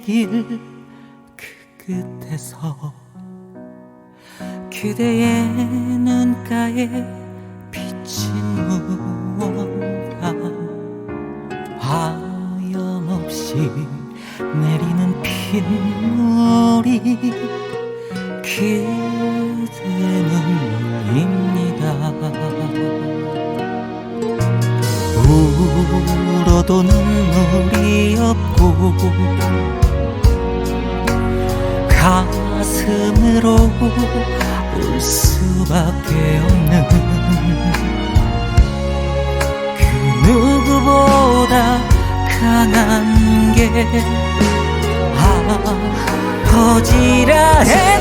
길그 끝에서 그대의 눈가에 비친 무언가 하염없이 내리는 핏물이 그 울어도 눈물이 없고 가슴으로 울 수밖에 없는 그 누구보다 강한 게 아버지라 했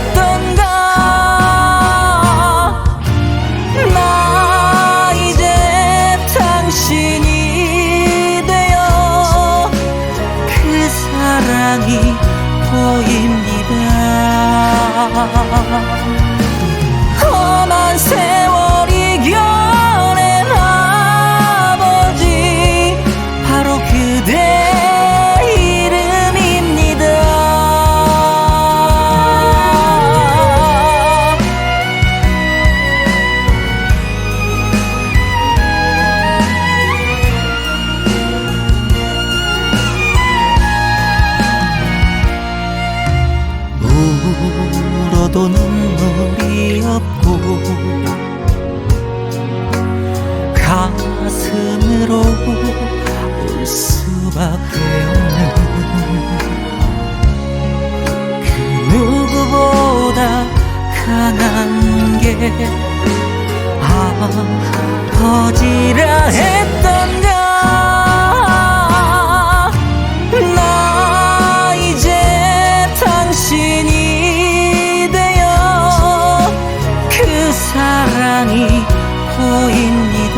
사랑이 보입니다 울어도 눈물이 없고 가슴으로 울 수밖에 없는 그 누구보다 강한 게 아버지라 했던 사랑이 보입니다